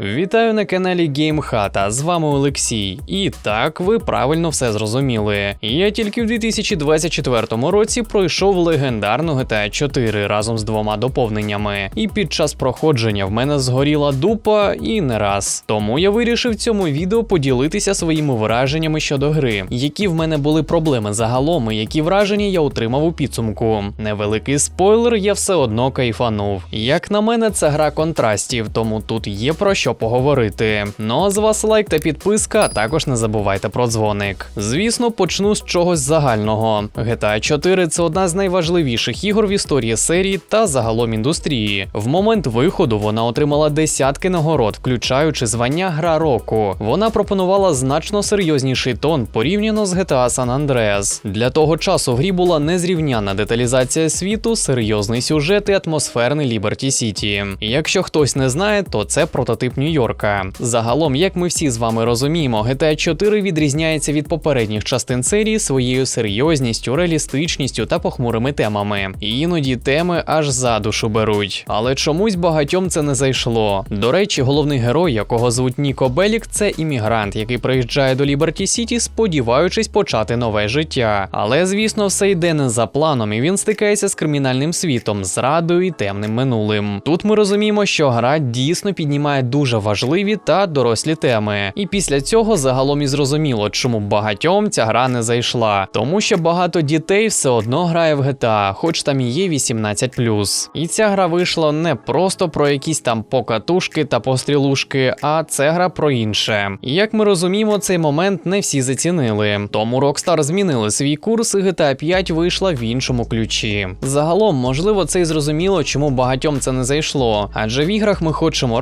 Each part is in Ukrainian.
Вітаю на каналі GameHata, з вами Олексій. І так, ви правильно все зрозуміли. Я тільки в 2024 році пройшов легендарну GTA 4 разом з двома доповненнями. І під час проходження в мене згоріла дупа і не раз. Тому я вирішив цьому відео поділитися своїми враженнями щодо гри, які в мене були проблеми загалом, і які враження я отримав у підсумку. Невеликий спойлер, я все одно кайфанув. Як на мене, це гра контрастів, тому тут є про що поговорити. Ну а з вас лайк та підписка, а також не забувайте про дзвоник. Звісно, почну з чогось загального. GTA 4 це одна з найважливіших ігор в історії серії та загалом індустрії. В момент виходу вона отримала десятки нагород, включаючи звання Гра року. Вона пропонувала значно серйозніший тон порівняно з GTA San Andreas. Для того часу в грі була незрівняна деталізація світу, серйозний сюжет і атмосферний Liberty City. Якщо хтось не знає, то це прототип Нью-Йорка. Загалом, як ми всі з вами розуміємо, GTA 4 відрізняється від попередніх частин серії своєю серйозністю, реалістичністю та похмурими темами. І іноді теми аж за душу беруть. Але чомусь багатьом це не зайшло. До речі, головний герой, якого звуть Ніко Белік, це іммігрант, який приїжджає до Ліберті Сіті, сподіваючись почати нове життя. Але звісно, все йде не за планом, і він стикається з кримінальним світом, зрадою і темним минулим. Тут ми розуміємо, що гра дійсно піднімає дуже важливі та дорослі теми. І після цього загалом і зрозуміло, чому багатьом ця гра не зайшла, тому що багато дітей все одно грає в GTA, хоч там і є 18+. І ця гра вийшла не просто про якісь там покатушки та пострілушки, а це гра про інше. І як ми розуміємо, цей момент не всі зацінили. Тому Rockstar змінили свій курс, і GTA 5 вийшла в іншому ключі. Загалом, можливо, це і зрозуміло, чому багатьом це не зайшло. Адже в іграх ми хочемо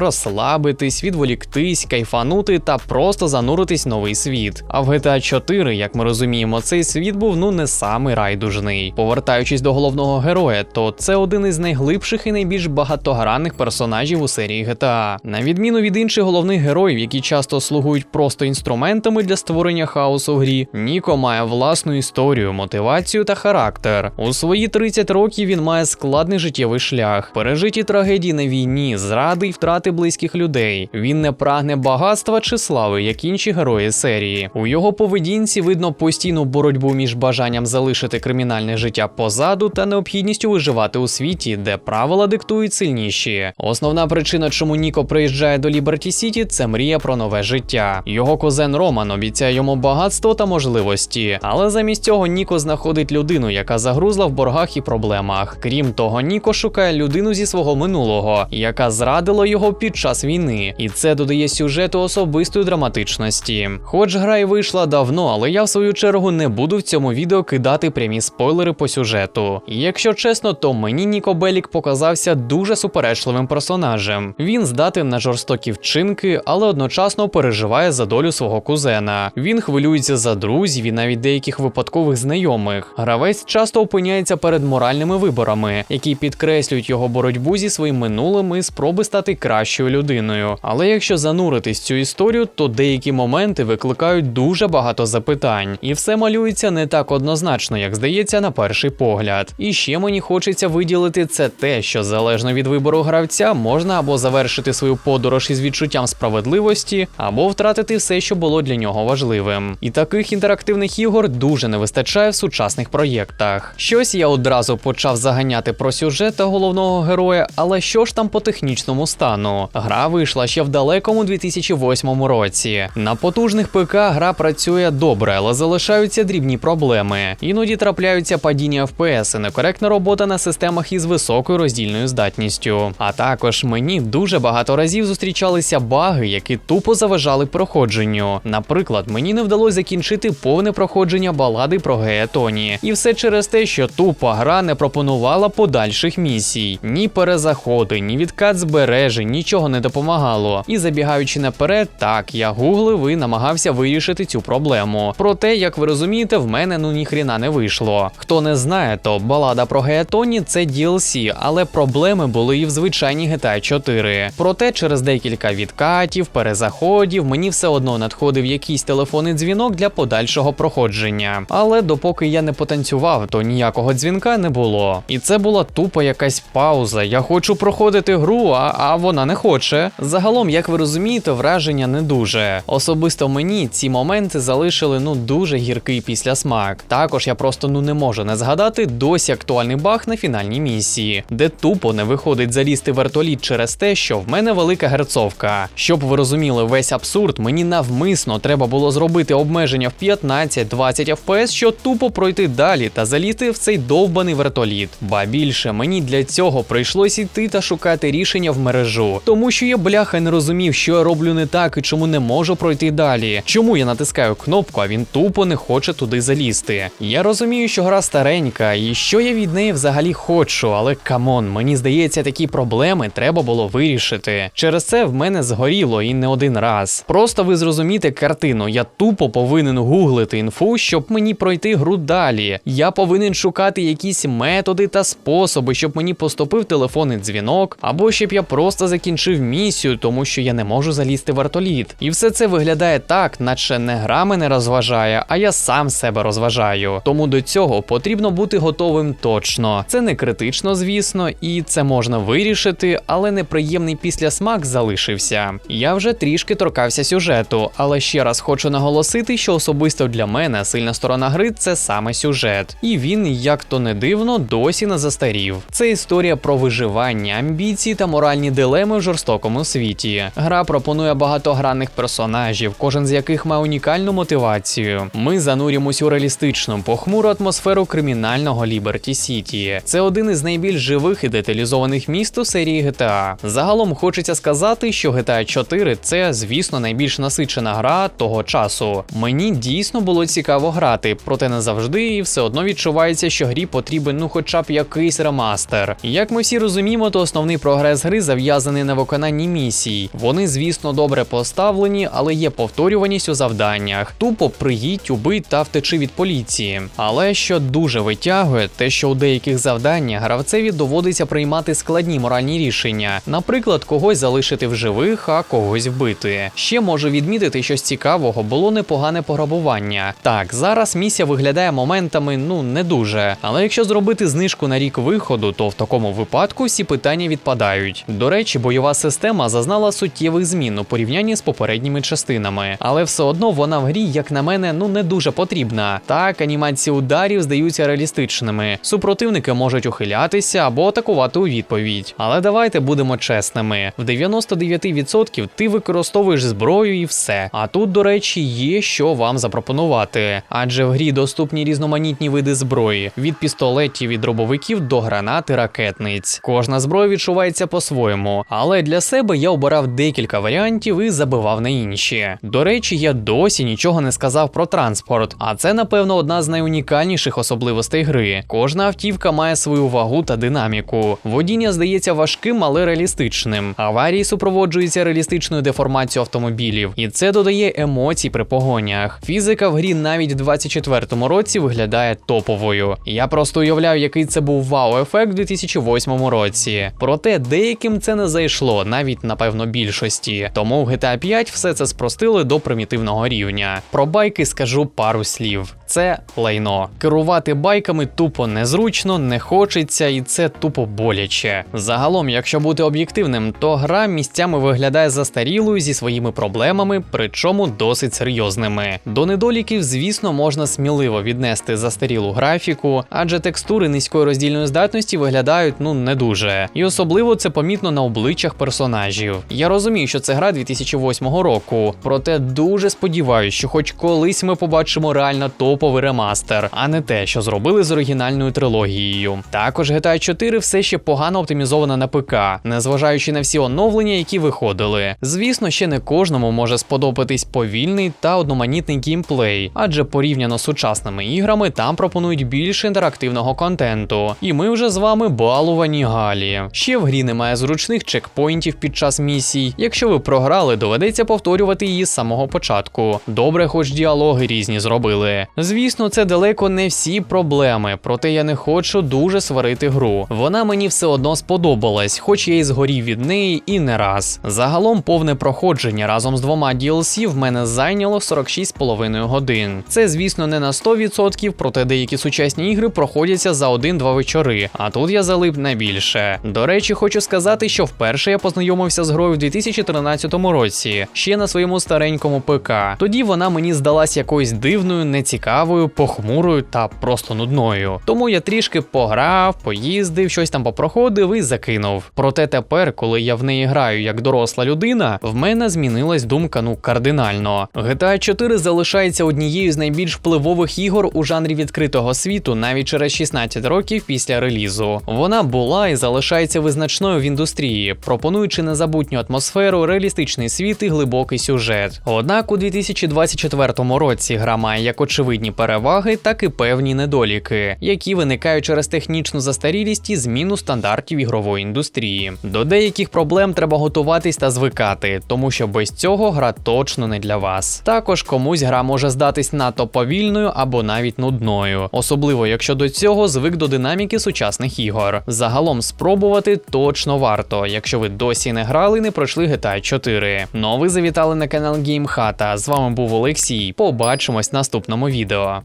розслабитись, відволіктись, кайфанути та просто зануритись в новий світ. А в GTA 4, як ми розуміємо, цей світ був ну не самий райдужний. Повертаючись до головного героя, то це один із найглибших і найбільш багатогранних персонажів у серії GTA. На відміну від інших головних героїв, які часто слугують просто інструментами для створення хаосу в грі, Ніко має власну історію, мотивацію та характер. У свої 30 років він має складний життєвий шлях, пережиті трагедії на війні, зради й втрати близьких людей. Він не прагне багатства чи слави, як інші герої серії. У його поведінці видно постійну боротьбу між бажанням залишити кримінальне життя позаду та необхідністю виживати у світі, де правила диктують сильніші. Основна причина, чому Ніко приїжджає до Ліберті Сіті, це мрія про нове життя. Його кузен Роман обіцяє йому багатство та можливості, але замість цього Ніко знаходить людину, яка загрузла в боргах і проблемах. Крім того, Ніко шукає людину зі свого минулого, яка зрадила його під час війни, і це додає сюжету особистої драматичності. Хоч гра й вийшла давно, але я в свою чергу не буду в цьому відео кидати прямі спойлери по сюжету. І якщо чесно, то мені Ніко Белік показався дуже суперечливим персонажем. Він здатен на жорстокі вчинки, але одночасно переживає за долю свого кузена. Він хвилюється за друзів і навіть деяких випадкових знайомих. Гравець часто опиняється перед моральними виборами, які підкреслюють його боротьбу зі своїм минулим і спроби стати кращою людиною. Але якщо зануритись в цю історію, то деякі моменти викликають дуже багато запитань, і все малюється не так однозначно, як здається на перший погляд. І ще мені хочеться виділити це те, що залежно від вибору гравця можна або завершити свою подорож із відчуттям справедливості, або втратити все, що було для нього важливим. І таких інтерактивних ігор дуже не вистачає в сучасних проєктах. Щось я одразу почав заганяти про сюжет та головного героя, але що ж там по технічному стану? Гра вийшла ще в далекому 2008 році. На потужних ПК гра працює добре, але залишаються дрібні проблеми. Іноді трапляються падіння FPS і некоректна робота на системах із високою роздільною здатністю. А також мені дуже багато разів зустрічалися баги, які тупо заважали проходженню. Наприклад, мені не вдалося закінчити повне проходження балади про Гея Тоні. І все через те, що тупа гра не пропонувала подальших місій. Ні перезаходи, ні відкат збережень, нічого не допомагало. І забігаючи наперед, так я гуглив і намагався вирішити цю проблему. Проте, як ви розумієте, в мене ну ніхріна не вийшло. Хто не знає, то балада про Гея Тоні це DLC, але проблеми були і в звичайній GTA 4. Проте через декілька відкатів, перезаходів мені все одно надходив якийсь телефонний дзвінок для подальшого проходження. Але допоки я не потанцював, то ніякого дзвінка не було. І це була тупо якась пауза. Я хочу проходити гру, а, а вона не хоче. Загалом, як ви розумієте, враження не дуже. Особисто мені ці моменти залишили ну дуже гіркий післясмак. Також я просто ну не можу не згадати досі актуальний баг на фінальній місії, де тупо не виходить залізти вертоліт через те, що в мене велика герцовка. Щоб ви розуміли весь абсурд, мені навмисно треба було зробити обмеження в 15-20 FPS, що тупо пройти далі та залізти в цей довбаний вертоліт. Ба більше мені для цього прийшлось іти та шукати рішення в мережу, тому що я бляха не розумів, що я роблю не так і чому не можу пройти далі. Чому я натискаю кнопку, а він тупо не хоче туди залізти. Я розумію, що гра старенька, і що я від неї взагалі хочу, але камон, мені здається, такі проблеми треба було вирішити. Через це в мене згоріло і не один раз. Просто ви зрозумієте картину. Я тупо повинен гуглити інфу, щоб мені пройти гру далі. Я повинен шукати якісь методи та способи, щоб мені поступив телефонний дзвінок, або щоб я просто закінчив місію, тому що я не можу залізти в вертоліт. І все це виглядає так, наче не гра мене розважає, а я сам себе розважаю. Тому до цього потрібно бути готовим точно. Це не критично, звісно, і це можна вирішити, але неприємний післясмак залишився. Я вже трішки торкався сюжету, але ще раз хочу наголосити, що особисто для мене сильна сторона гри це саме сюжет, і він, як то не дивно, досі не застарів. Це історія про виживання, амбіції та моральні дилеми в жорстокому світі. Гра пропонує багатогранних персонажів, кожен з яких має унікальну мотивацію. Ми занурюємось у реалістичну, похмуру атмосферу кримінального Ліберті Сіті. Це один із найбільш живих і деталізованих міст у серії GTA. Загалом хочеться сказати, що GTA 4 це, звісно, найбільш насичена гра того часу. Мені дійсно було цікаво грати, проте не завжди і все одно відчувається, що грі потрібен ну хоча б якийсь ремастер. Як ми всі розуміємо, то основний прогрес гри зав'язаний на виконанні місій. Вони, звісно, добре поставлені, але є повторюваність у завданнях. Тупо приїдь, убий та втечи від поліції. Але що дуже витягує, те, що у деяких завданнях гравцеві доводиться приймати складні моральні рішення, наприклад, когось залишити в живих, а когось вбити. Ще можу відмітити, що з цікавого було непогане пограбування. Так, зараз місія виглядає моментами ну не дуже. Але якщо зробити знижку на рік виходу, то в такому випадку всі питання відпадають. До речі, бойова система зазнала суттєвих змін у порівнянні з попередніми частинами, але все одно вона в грі, як на мене, ну не дуже потрібна. Так, анімації ударів здаються реалістичними. Супротивники можуть ухилятися або атакувати у відповідь. Але давайте будемо чесними: в 99% ти використовуєш зброю і все. А тут, до речі, є що вам запропонувати. Адже в грі доступні різноманітні види зброї: від пістолетів і дробовиків до гранат і ракетниць. Кожна зброя відчувається по-своєму, але для себе я обирав декілька варіантів і забивав на інші. До речі, я досі нічого не сказав про транспорт, а це, напевно, одна з найунікальніших особливостей гри. Кожна автівка має свою вагу та динаміку. Водіння здається важким, але реалістичним. Аварії супроводжуються реалістичною деформацією автомобілів, і це додає емоцій при погонях. Фізика в грі навіть в 24-му році виглядає топовою. Я просто уявляю, який це був вау-ефект в 2008 році. Проте деяким це не зайшло, навіть напевно більшості. Тому в GTA 5 все це спростили до примітивного рівня. Про байки скажу пару слів. Це лайно. Керувати байками тупо незручно, не хочеться, і це тупо боляче. Загалом, якщо бути об'єктивним, то гра місцями виглядає застарілою зі своїми проблемами, причому досить серйозними. До недоліків, звісно, можна сміливо віднести застарілу графіку, адже текстури низької роздільної здатності виглядають ну не дуже. І особливо це помітно на обличчях персонажів. Я розумію, що це гра 2008 року, проте дуже сподіваюся, що хоч колись ми побачимо реально топовий ремастер, а не те, що зробили з оригінальною трилогією. Також GTA 4 все ще погано оптимізована на ПК, незважаючи на всі оновлення, які виходили. Звісно, ще не кожному може сподобатись повільний та одноманітний геймплей, адже порівняно з сучасними іграми там пропонують більше інтерактивного контенту. І ми вже з вами балувані Галі. Ще в грі немає зручних чекпоінтів під час місій. Якщо ви програли, доведеться повторювати її з самого початку. Добре, хоч діалоги різні зробили. Звісно, це далеко не всі проблеми, проте я не хочу дуже сварити гру. Вона мені все одно сподобалась, хоч я і згорів від неї і не раз. Загалом повне проходження разом з двома DLC в мене зайняло 46,5 годин. Це, звісно, не на 100%, проте деякі сучасні ігри проходяться за 1-2 вечори, а тут я залип на більше. До речі, хочу сказати, що вперше я познайомився з грою в 2013 році, ще на своєму старенькому ПК. Тоді вона мені здалась якоюсь дивною, нецікавою, похмурою та просто нудною. Тому я трішки пограв, поїздив, щось там попроходив і закинув. Проте тепер, коли я в неї граю як доросла людина, в мене змінилась думка ну кардинально. GTA 4 залишається однією з найбільш впливових ігор у жанрі відкритого світу навіть через 16 років після релізу. Вона була і залишається визначною в індустрії, пропонуючи незабутню атмосферу, реалістичний світ і глибокий сюжет. Однак у 2024 році гра має як очевидні переваги, так і певні недоліки, які виникають через технічну застарілість і зміну стандартів ігрової індустрії. До деяких проблем треба готуватись та звикати, тому що без цього гра точно не для вас. Також комусь гра може здатись надто повільною або навіть нудною, особливо якщо до цього звик до динаміки сучасних ігор. Загалом спробувати точно варто, якщо ви досі не грали не пройшли GTA 4. Ну а ви завітали на канал GameHata. З вами був Олексій. Побачимось в наступному відео.